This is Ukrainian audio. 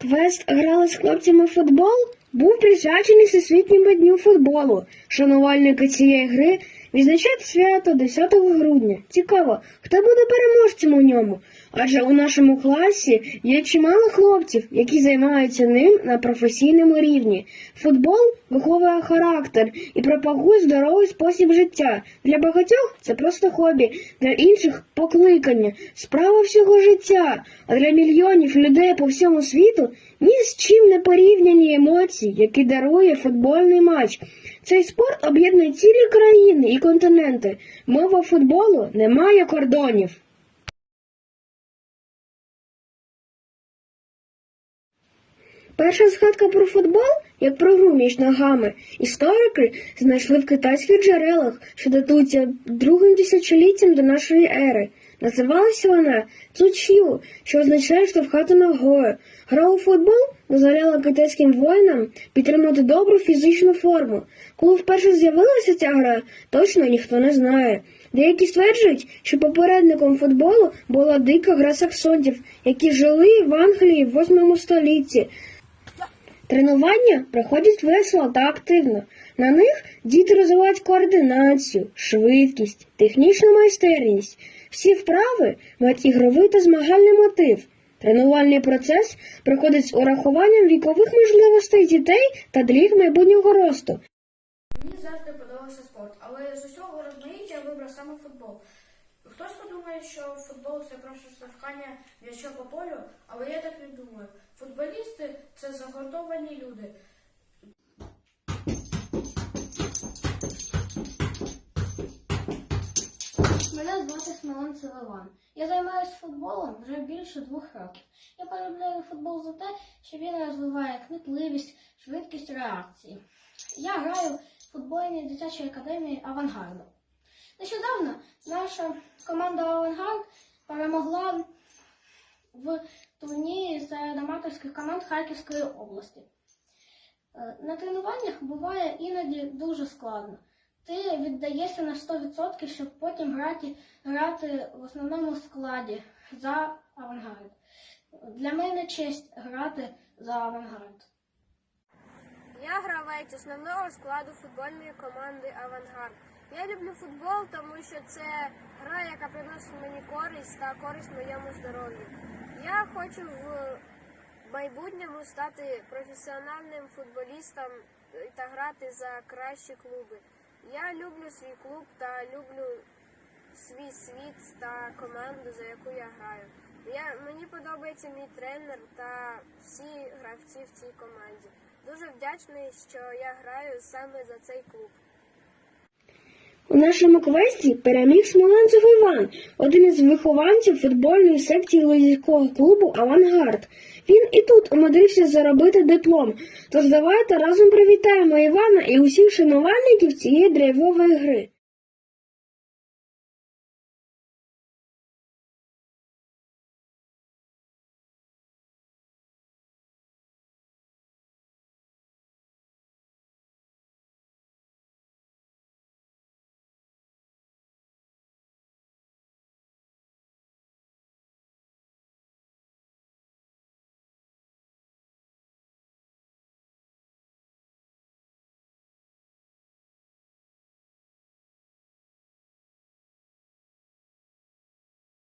Квест грали з хлопцями в футбол був присвячений Всесвітньому дню футболу. Шанувальники цієї гри відзначають свято 10 грудня. Цікаво, хто буде переможцем у ньому? Адже у нашому класі є чимало хлопців, які займаються ним на професійному рівні. Футбол виховує характер і пропагує здоровий спосіб життя. Для багатьох це просто хобі, для інших покликання, справа всього життя. А для мільйонів людей по всьому світу ні з чим не порівняні емоції, які дарує футбольний матч. Цей спорт об'єднує цілі країни і континенти. Мова футболу не має кордонів. Перша згадка про футбол, як про гру між ногами, історики знайшли в китайських джерелах, що датуються другим тисячоліттям до нашої ери. Називалася вона цучіу, що означає штовхати ногою. Гра у футбол дозволяла китайським воїнам підтримати добру фізичну форму. Коли вперше з'явилася ця гра, точно ніхто не знає. Деякі стверджують, що попередником футболу була дика гра саксонців, які жили в Англії в 8 столітті. Тренування проходять весело та активно. На них діти розвивають координацію, швидкість, технічну майстерність. Всі вправи мають ігровий та змагальний мотив. Тренувальний процес проходить з урахуванням вікових можливостей дітей та дріг майбутнього росту. Мені завжди подобався спорт, але з усього розмаїття я вибрав саме футбол. Хтось подумає, що футбол це просто штовхання м'яча по полю, але я так не думаю. Футболісти це загортовані люди. Мене звати Смолонцев Іван. Я займаюся футболом вже більше двох років. Я полюбляю футбол за те, що він розвиває кмітливість, швидкість реакції. Я граю в футбольній дитячій академії Авангарду. Нещодавно наша команда Авангард перемогла в турнірі серед аматорських команд Харківської області. Е, На тренуваннях буває іноді дуже складно. Ти віддаєшся на 100%, щоб потім грати, грати в основному складі за авангард. Для мене честь грати за авангард. Я гравець основного складу футбольної команди Авангард. Я люблю футбол, тому що це гра, яка приносить мені користь та користь моєму здоров'ю. Я хочу в майбутньому стати професіональним футболістом та грати за кращі клуби. Я люблю свій клуб та люблю свій світ та команду, за яку я граю. Я, мені подобається мій тренер та всі гравці в цій команді. Дуже вдячний, що я граю саме за цей клуб. У нашому квесті переміг Смоленцев Іван, один із вихованців футбольної секції Лозівського клубу Авангард. Він і тут умудрився заробити диплом. Тож давайте разом привітаємо Івана і усіх шанувальників цієї драйвової гри.